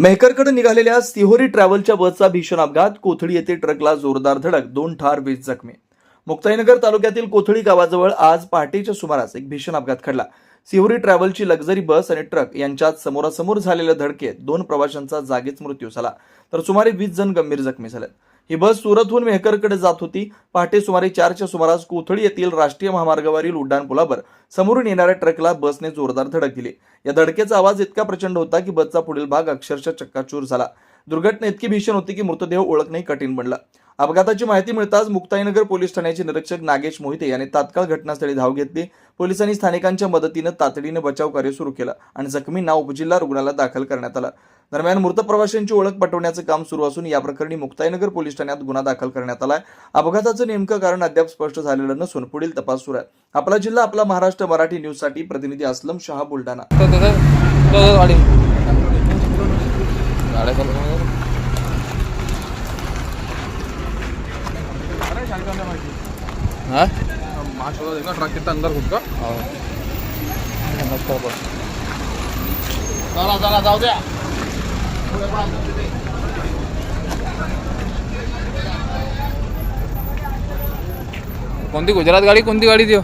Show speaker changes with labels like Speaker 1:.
Speaker 1: मेहकरकडे निघालेल्या सिहोरी ट्रॅव्हलच्या बसचा भीषण अपघात. कोथळी येथे ट्रकला जोरदार धडक दोन ठार वीज जखमी. मुक्ताईनगर तालुक्यातील कोथळी गावाजवळ आज पहाटेच्या सुमारास एक भीषण अपघात घडला. सिहोरी ट्रॅव्हलची लक्झरी बस आणि ट्रक यांच्यात समोरासमोर झालेल्या धडकेत दोन प्रवाशांचा जागीच मृत्यू झाला. तर सुमारे वीस जण गंभीर जखमी झालेत. ही बस सुरतहून मेहकरकडे जात होती. पहाटे सुमारे चारच्या सुमारास कोथळी येथील राष्ट्रीय महामार्गावरील उड्डाणपुलावर समोरून येणाऱ्या ट्रकला बसने जोरदार धडक दिली. या धडकेचा आवाज इतका प्रचंड होता की बसचा पुढील भाग अक्षरशः चक्काचूर झाला. दुर्घटना इतकी भीषण होती की मृतदेह ओळखणे कठीण बनला. अपघाताची माहिती मिळताच मुक्ताईनगर पोलीस ठाण्याचे निरीक्षक नागेश मोहिते यांनी तात्काळ घटनास्थळी धाव घेतली. पोलिसांनी स्थानिकांच्या मदतीनं तातडीनं बचाव कार्य सुरू केलं आणि जखमींना उपजिल्हा रुग्णालयात दाखल करण्यात आलं. दरम्यान मृत प्रवाशांची ओळख पटवण्याचं काम सुरू असून या प्रकरणी मुक्ताईनगर पोलीस ठाण्यात गुन्हा दाखल करण्यात आलाय. अपघाताचं नेमकं कारण अद्याप स्पष्ट झालेलं नसून पुढील तपास सुरू आहे. आपला जिल्हा आपला महाराष्ट्र मराठी न्यूजसाठी प्रतिनिधी असलम शहा बुलढाणा.
Speaker 2: हा?
Speaker 3: ट्रक के अंदर घुस का?
Speaker 2: हो.
Speaker 3: चला चला जाऊ द्या.
Speaker 2: कोणती गुजरात गाडी कोणती गाडी देऊ?